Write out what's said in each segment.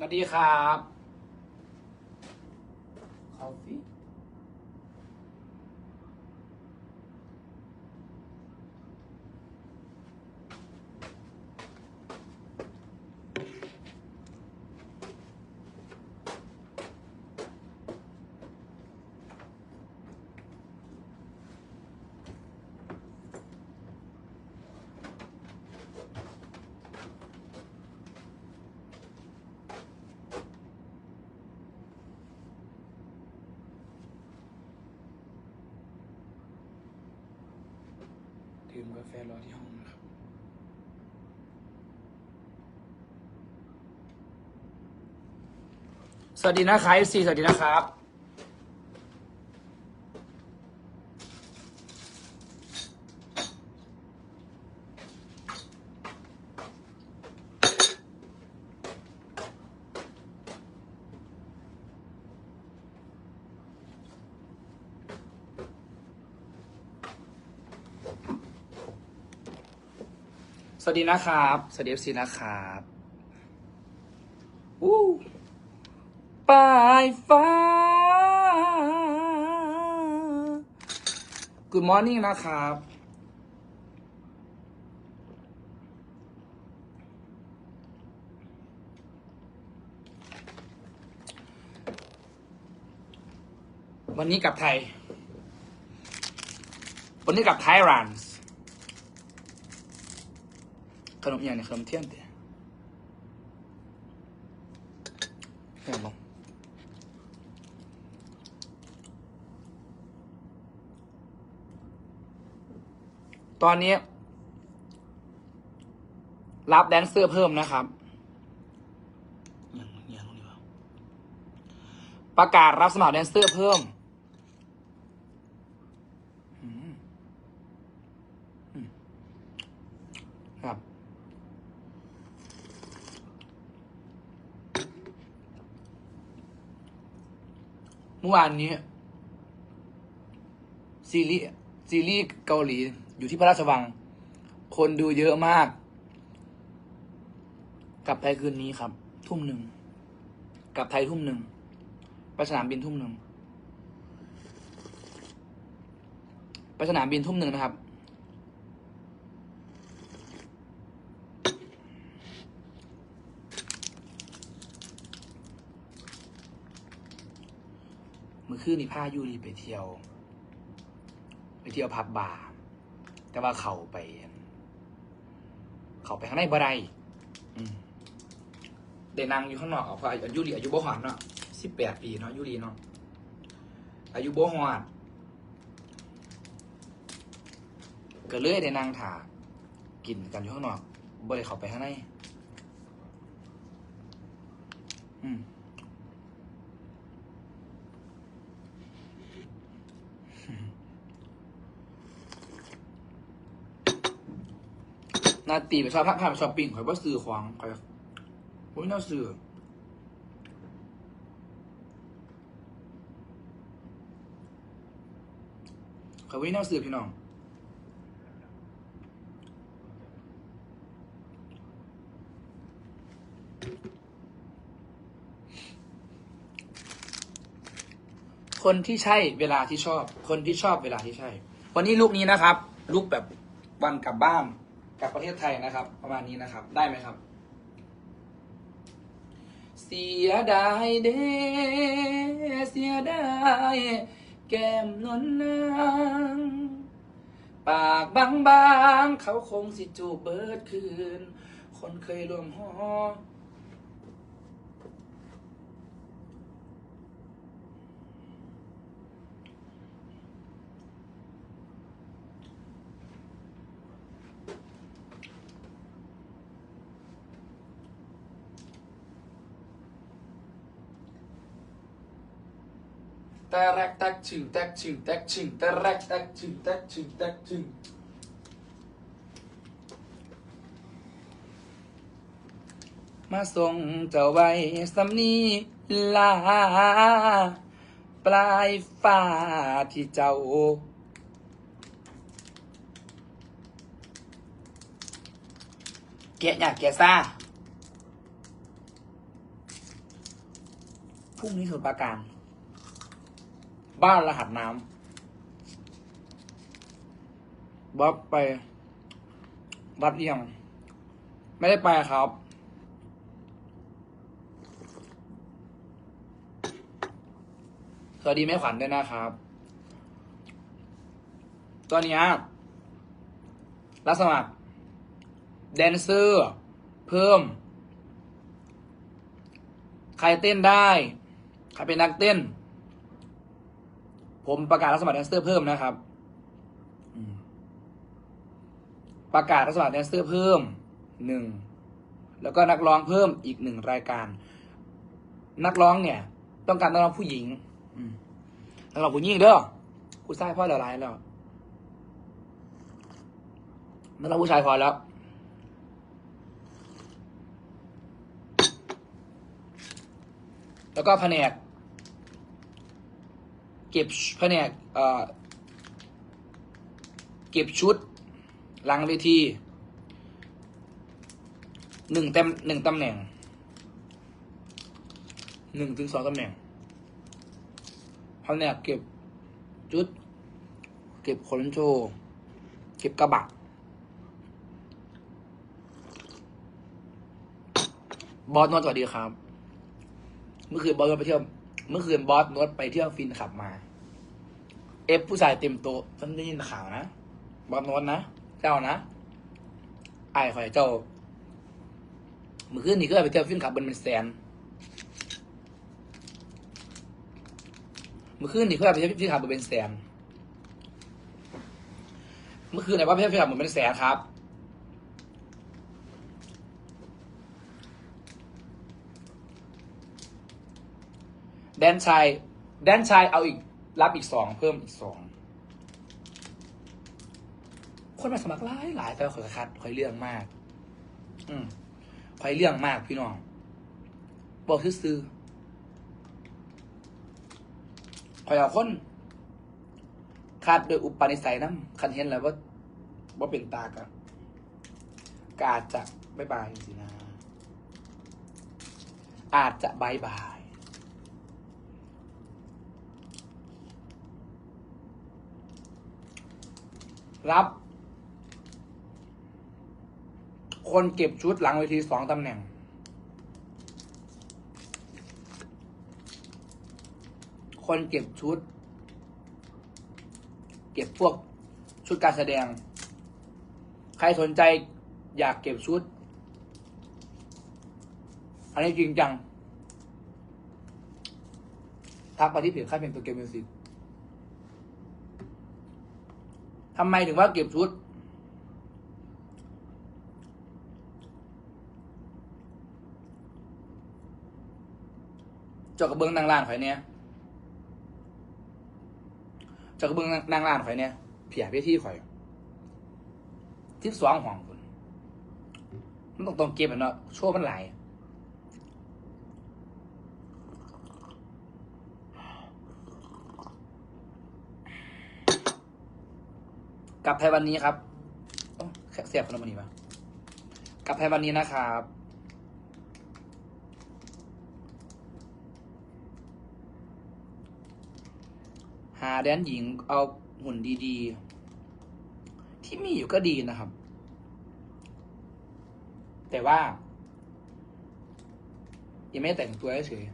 สวัสดีครับค ดื่มกาแฟรอที่ห้องนะครับ สวัสดีนะครับ FC สวัสดีนะครับ วัสดีนะครับ สวัสดี FC นะครับอู้ปลายฟ้า Good morning นะครับ วันนี้กลับไทย วันนี้กลับไทยรันส์ ขนมอย่างนี่ยขนมเทียนเตี๋ยเห็นบ้างตอนนี้ รับแดนเซอร์เพิ่มนะครับ ประกาศรับสมัครแดนเซอร์เพิ่มอืมอืมครับ เมื่อวานนี้ ซีรีส์ซีรีส์เกาหลี อยู่ที่พระราชวัง คนดูเยอะมาก กลับไทยคืนนี้ครับ ทุ่มหนึ่ง กลับไทยทุ่มหนึ่งไปสนามบินทุ่มหนึ่งไปสนามบินทุ่มหนึ่งนะครับ คืนนี่พายูรีไปเที่ยว ไปเที่ยวพับบาร์แต่ว่าเขาไป เขาไปข้างในบ่ได้ได้นั่งอยู่ข้างนอกเอาพราะอายุรีอายุบ่หอดเนาะสิบแปดปีเนาะยูรีเนาะอายุบ่หอดก็เลยได้นั่งถากินกันอยู่ข้างนอกบ่ได้เข้าไปข้างในอืม นาตีไปชอบพักผ่านไปชอบปิ้งข่อยว่าซื้อของข่อยโอ้ยน่าซื้อข่อยว่าน่าซื้อพี่น้อง คนที่ใช่เวลาที่ชอบ คนที่ชอบเวลาที่ใช่ วันนี้ลุกนี้นะครับลุกแบบวันกลับบ้านกลับประเทศไทยนะครับ ประมาณนี้นะครับ ได้ไหมครับ เสียดายเด้เสียดายแก้มนวลนางปากบางบางๆเขาคงสิจูบเบิดคืน คนเคยรวมหอ แต่แรกแตกชึงแตกชึงแตกชึงแต่แรกแตกชึงแตกชึงแตกชึงมาส่งเจ้าไว้สำนีลา ปลายฟ้าที่เจ้าแกะอยากแกะซ่าพรุ่งนี้สมุทรปราการ บ้านรหัสน้ำบ๊อบไปวัดเอียง ไม่ได้ไปครับ สวัสดีแม่ขวัญด้วยนะครับ ตอนนี้รับสมัคร แดนเซอร์ เพิ่ม ใครเต้นได้ ใครเป็นนักเต้น ผมประกาศรับสมัครแดนเซอร์เพิ่มนะครับอืมประกาศรับสมัครแดนเซอร์เพิ่มหนึ่งแล้วก็นักร้องเพิ่มอีกหนึ่งรายการ นักร้องเนี่ย ต้องการนักร้องผู้หญิงอืมนักร้องผู้หญิงเด้อผู้ชายพ่อเดี๋ยวร้ายแล้วนักร้องผู้ชายพอแล้วแล้วก็แผนก เก็บแผนกเอ่อเก็บชุดหลังเวทีหนึ่งเต็มหนึ่งตำแหน่งหนึ่งถึงสองตำแหน่งแผนกเก็บชุด เก็บขนโชว์เก็บกระบะบอสนวดสวัสดีครับ เมื่อคืนบอสไปเที่ยว เมื่อคืนบอสนวดไปเที่ยวฟินขับมา เอฟผู้ชายเต็มโต๊ะฉันได้ยินข่าวนะ บอสนวดนะ เจ้านะไอ้ข่อยเจ้า เมื่อคืนนี่ก็ไปเที่ยวฟินขับเป็นเป็นแสนเมื่อคืนนี่เพื่อไปเที่ยวฟินขับเป็นแสนเมื่อคืนไหนว่าเที่ยวฟินขับเหมือนเป็นแสนครับ แดนชาย แดนชายเอาอีก รับอีกสองเพิ่มอีกสองคนมาสมัครหลายหลายแต่ว่าข่อยคัดข่อยเรื่องมาก อืมข่อยเรื่องมากพี่น้อง บอกซื้อข่อยเอาคนคาดโดยอุปนิสัยน้ำคันเห็นแล้วว่าว่าเป็นตากะกอาจจะบายบายสินะ อาจจะบายบาย รับ คนเก็บชุดหลังเวทีสองตำแหน่ง คนเก็บชุด เก็บพวกชุดการแสดง ใครสนใจอยากเก็บชุด อันนี้จริงจังทักไปที่เพจค่ายเพลงตัวเกมมิวสิก ทำไมถึงว่าเก็บชุดเจอกระเบื้องนางลานข่อยเนี่ยเจอกระเบื้องนางลานข่อยเนี่ยเผียเพี่ที่ข่อยทิปสองห่องคุณมันต้องต้องเก็บเนาะโชว์มันไหลาย กับไทยวันนี้ครับเสียบคนละวันนี้ปะกับไทยวันนี้นะครับหาแดนหญิงเอาหุ่นดีๆ ที่มีอยู่ก็ดีนะครับ แต่ว่า ยังไม่แต่งตัวเฉย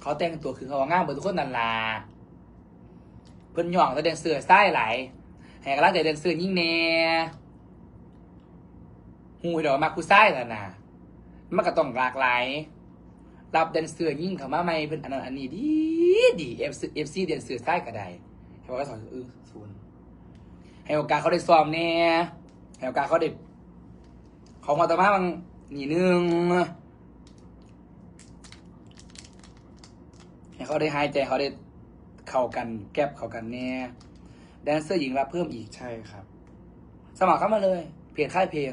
เขาแต่งตัวคือเขาว่าง่ามเบอร์ทุกคนนันลาเพิ่นหย่องแต่แดนเสือไส้ไหล แหกรักแต่แดนเสือยิ่งแน่หูเดี๋ยวมักผู้ไส้แล้วนะมันก็ต้องหลากหลาย รับแดนเซอร์ยิ่งเขามาใหม่เป็นอันนั้นอันนี้ดีดีเอฟซีเอฟซีแดนเซอร์ใต้ก็ได้ให้ว่าสอนเออศูนย์ให้โอกาสเขาได้ซ้อมแน่ให้โอกาสเขาได้ของมาตมาบางนี่นึงให้เขาได้หายใจเขาได้เข้ากันแก็บเข้ากันแน่ แดนเซอร์หญิงรับเพิ่มอีก ใช่ครับ สมัครเข้ามาเลย เพจค่ายเพลง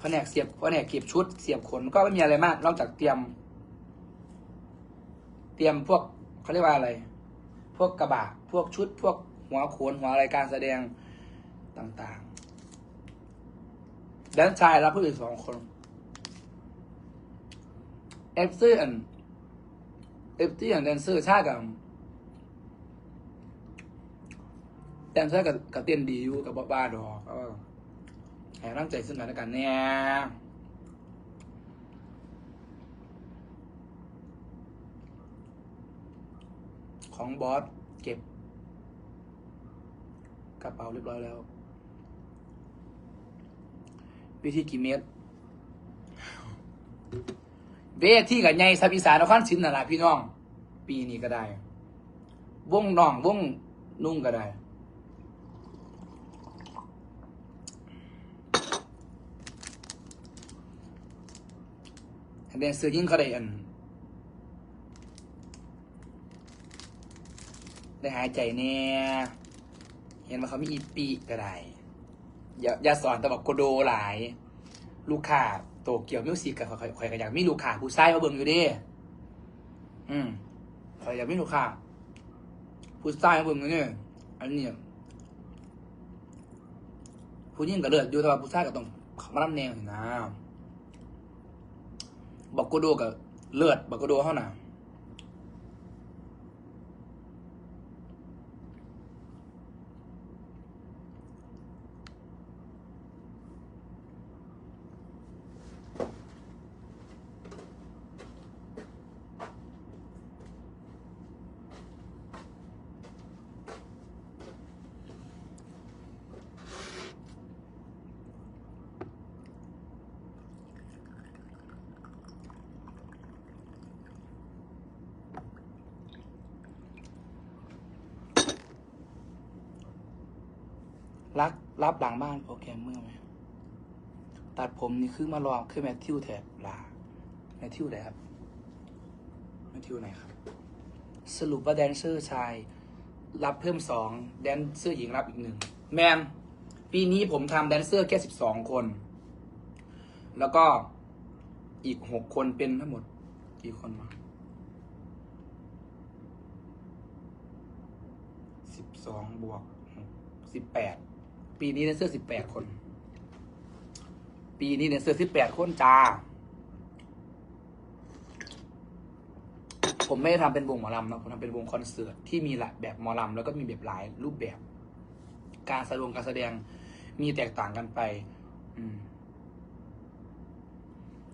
แผนกเสียบแผนกเก็บชุด เสียบขนก็ไม่มีอะไรมาก นอกจากเตรียม เตรียมพวกเขาเรียกว่าอะไร พวกกระบะพวกชุด พวกหัวโขนหัวอะไรการแสดงต่างๆ แดนชายรับผู้อีกสองคนเอฟซีอันเอฟที่อย่างแดนเซอร์ชากับ แดนเซอร์กับกับเต้นดีอยู่กับบ้าๆดอกก็แห่ร่างใจซึ่งกันและกันเนี่ยของบอสเก็บ กระเป๋าเรียบร้อยแล้ว วิธีกี่เมตรเวทีกับไงสับอีสานนครศรีนั่นแหละพี่น้อง ปีนี้ก็ได้ วงน้องวงนุ่งก็ได้ แดนเซอยิ่งเขาได้อัน ได้หายใจเนี่ยเห็นว่าเขามีอีปีก็ได้ อย่าอย่าสอนแต่บอกโกโดหลาย ลูกค้าโตเกียวมิวสิกกับข่อยข่อยก็อยากมีลูกค้าผู้ชายมาเบิ่งอยู่ดิอืมข่อยอยากมีลูกค้าผู้ชายมาเบิ่งอยู่เนี่ยอันนี้ผู้หญิงก็เลือดอยู่แต่ว่าผู้ชายก็ต้องเขามาลำแนงนะ บอกโกโดกับเลือดบอกโกโดเท่าน่ะ รับหลังบ้านโปรแกรมเมอร์ไหมตัดผมนี่คือมาลองคือแมทธิวแถบลาแมทธิวไหนครับแมทธิวไหนครับ สรุปว่าแดนเซอร์ชาย รับเพิ่มสองแดนเซอร์หญิงรับอีกหนึ่งแมนปีนี้ผมทำแดนเซอร์แค่สิบสองคน แล้วก็อีกหกคนเป็นทั้งหมดกี่คนมาสิบสองบวกสิบแปด ปีนี้แดนเซอร์สิบแปดคน ปีนี้แดนเซอร์สิบแปดคนจ้า ผมไม่ได้ทำเป็นวงหมอลำนะผมทำเป็นวงคอนเสิร์ตที่มีหลายแบบหมอลำแล้วก็มีแบบหลายรูปแบบ การแสดงการแสดงมีแตกต่างกันไปอ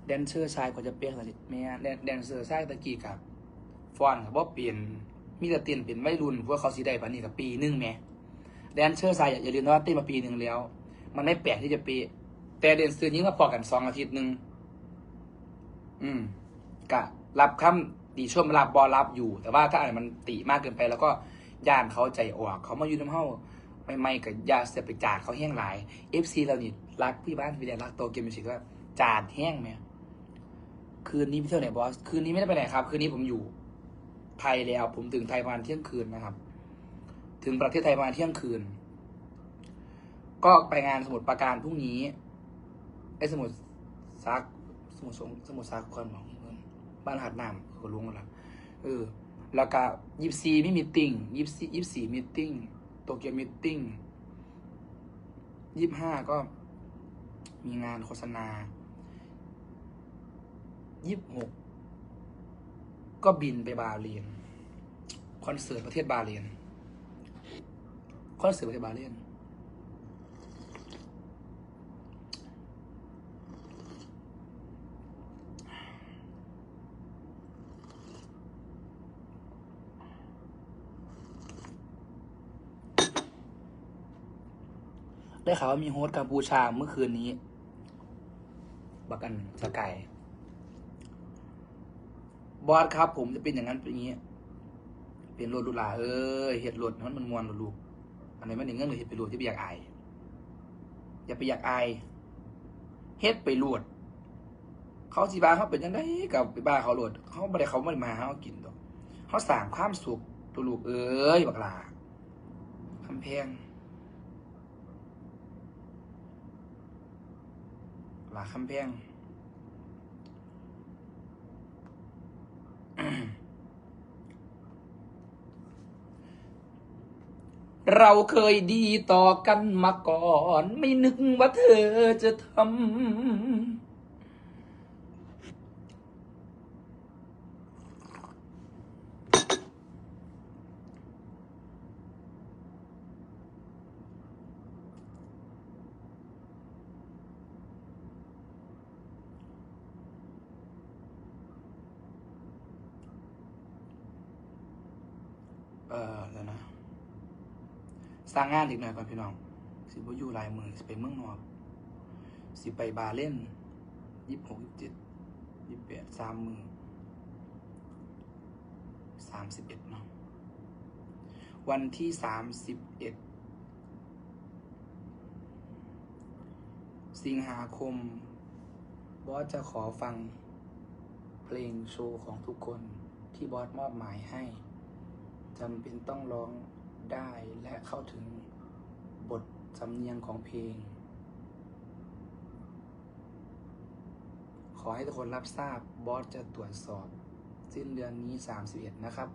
แดนเซอร์ชายก็จะเปียนสัแม่แดนแดนเซอร์ชายตะกี้กับฟอนกับว่าเปลี่ยนมีแต่เต้นเป็นไม่รุนพวกเขาสีได้ปานนี้กับปีหนึงแหม่ แดนเซอร์ชายอย่าอย่าลืมนะว่าเต้นมาปีหนึ่งแล้ว มันไม่แปลกที่จะปะแต่แดนซอร์ยิ่งมาพอกันสองอาทิตย์หนึ่งอืมกะรับคำตีชมรับบอรับอยู่ แต่ว่าถ้าอะไรมันติมากเกินไป แล้วก็ย่านเขาใจออก เขามาอยู่น้ำเฮาไม่ไม่กับยาเสียไปจาดเขาแห้งหลายเอฟซีเรานี่รักพี่บ้านพี่แดนรักโตเกียวมิวสิกว่าจาดแห้งไหมคืนนี้ไปเที่ยวไหนบอส คืนนี้ไม่ได้ไปไหนครับ คืนนี้ผมอยู่ไทยแล้ว ผมถึงไทยประมาณเที่ยงคืนนะครับ ถึงประเทศไทยประมาณเที่ยงคืน ก็ไปงานสมุดประการพรุ่งนี้ไอ้สมุดซักสมุดสงสมุดซักคนของเพื่อนบ้านหัดน้ำก็ลุงละเออแล้วก็ยิบซีไม่มีติ้งยิบซียิบสี่มีติ้งโตเกียวมีติ้งยี่ห้าก็มีงานโฆษณายี่หกก็บินไปบาเลนคอนเสิร์ตประเทศบาเลน คอนเสิร์ตประเทศบาเลนได้ข่าวว่ามีโฮสต์กัมพูชาเมื่อคืนนี้ บักกันสกายบอสครับผมจะเป็นอย่างนั้นเป็นอย่างนี้ เป็นรถลุลาเอ้ยเห็ดรถมันมันมวนลูก อันไหนี้มันอย่างเงี้ยเลยเห็ดไปรวดที่ไปอยากอายอย่าไปอยากอายเฮ็ดไปรวดเขาสีบาเขาเป็นยังไงกับไปบ้าเขารวดเขาไม่ได้เขาไม่มาเขากินตัวเขาสั่งความสุขตัวลูกเอ้ยบักลาคำแพงลาคำแพง เราเคยดีต่อกันมาก่อน ไม่นึกว่าเธอจะทำ ออเดี๋ยวนะ สร้างงานอีกหน่อยก่อนพี่น้อง สิบ่อยู่ลายมือสิไปเมืองนอก สิไปบาเล่นยี่สิบหกยี่สิบเจ็ดยี่สิบแปดสามมือสามสิบเอ็ดเนาะวันที่สามสิบเอ็ดสิงหาคมบอสจะขอฟังเพลงโชว์ของทุกคนที่บอสมอบหมายให้จำเป็นต้องร้อง ได้และเข้าถึงบทสำเนียงของเพลง ขอให้ทุกคนรับทราบบอสจะตรวจสอบ สิ้นเดือนนี้ 31 นะครับ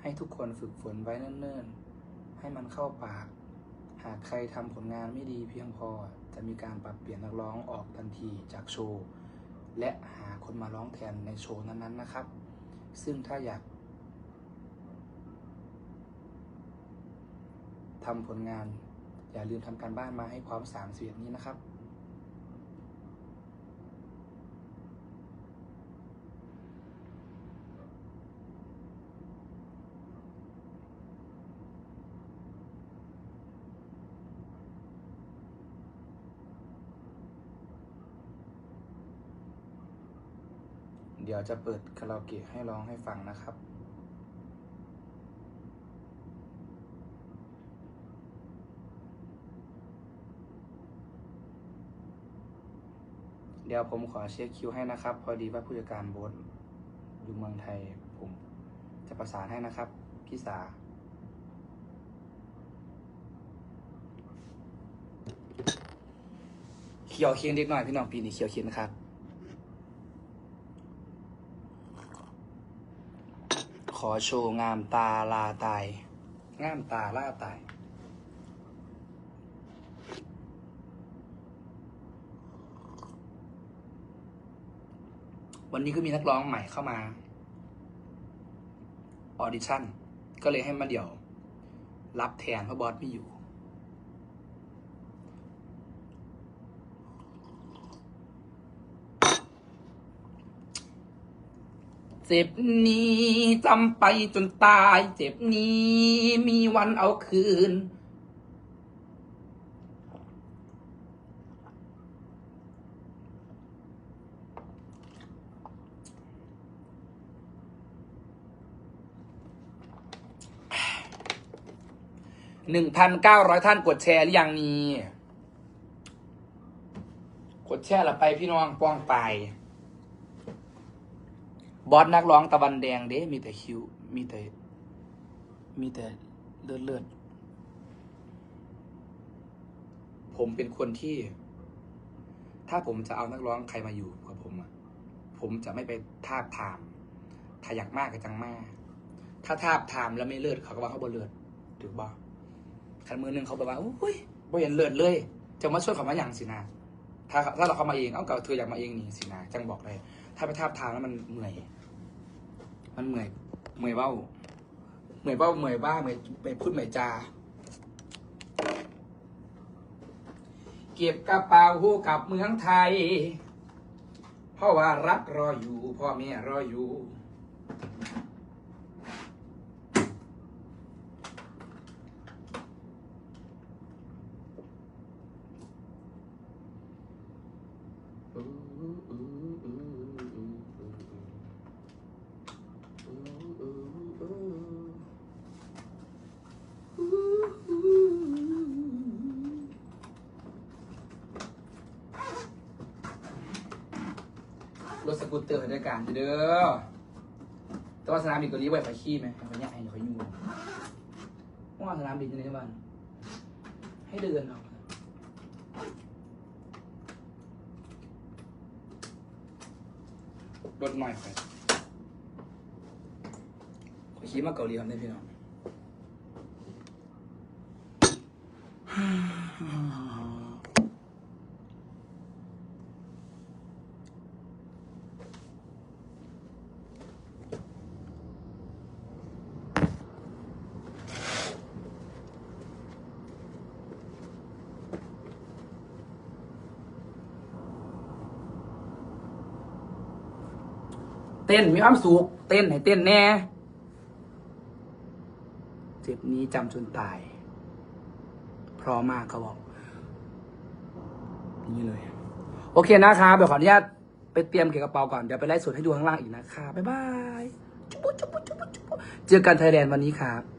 ให้ทุกคนฝึกฝนไว้เนิ่นๆ ให้มันเข้าปาก หากใครทำผลงานไม่ดีเพียงพอจะมีการปรับเปลี่ยนนักร้องออกทันทีจากโชว์ และหาคนมาร้องแทนในโชว์นั้นๆนะครับ ซึ่งถ้าอยาก ทำผลงาน อย่าลืมทำการบ้านมาให้พร้อม31นี้นะครับเดี๋ยวจะเปิดคาราโอเกะให้ร้องให้ฟังนะครับ เดี๋ยวผมขอเช็คคิวให้นะครับ พอดีว่าผู้จัดการโบสอยู่เมืองไทย ผมจะประสานให้นะครับ พี่สา เขียวเคียงเล็กหน่อยพี่น้องปีนี้เขียวเคียงนะครับ ขอโชว์งามตาลาตาย งามตาล่าตาย วันนี้ก็มีนักร้องใหม่เข้ามาออดิชั่น ก็เลยให้มาเดี่ยว รับแทนเพราะบอสไม่อยู่ เจ็บนี้จำไปจนตาย เจ็บนี้มีวันเอาคืน หนึ่งพันเก้าร้อยท่านกดแชร์หรือยังนี่กดแชร์ละไปพี่น้องป้องไป บอสนักร้องตะวันแดงเด้มีแต่คิว มีแต่ มีแต่เลือดเลือดผมเป็นคนที่ ถ้าผมจะเอานักร้องใครมาอยู่กับผมอะผมจะไม่ไปทาบทามถ้าอยากมากก็จังมาก ถ้าทาบทามแล้วไม่เลือดเขาก็ว่าเขาบ่เลือดถูกบ่ คันมือหนึ่งเขาแบบว่าอุ้ยบ่เห็นเลือดเลย จะมาช่วยเขามาอย่างสินะถ้าถ้าเราเข้ามาเองเอาเก่าเธออยากมาเองนี่สินะจังบอกเลย ถ้าไปทาบทามแล้วมันเหนื่อย มันเหนื่อยเหนื่อยเบ้าเหนื่อยเบ้าเหนื่อยบ้าเหนื่อยไปพูดเหนื่อยจาเก็บกระเป๋าหูกับเมืองไทย เพราะว่ารักรออยู่พ่อแม่รออยู่ เตอร์ให้ด้วยกันเด้อแต่ว่าสนามบินตัวนี้ไว้ไฟขี้ไหมไฟเนี่ยไอ้ไฟยูว่าสนามบินอยู่ในบ้านให้เดินเอารถหน่อยไปขอขี่มาเกาหลีกันได้พี่น้อง เต้นมีความสุขเต้นให้เต้นแน่เจ็บนี้จำจนตาย พร้อมมากเขาบอก นี่เลย โอเคนะครับเดี๋ยวขออนุญาตไปเตรียมเก็บกระเป๋าก่อน เดี๋ยวไปไล่สดให้ดูข้างล่างอีกนะครับ๊ายบายจุ๊บจุ๊บจุ๊บจุ๊บเจอกันไทยแลนด์วันนี้ครับ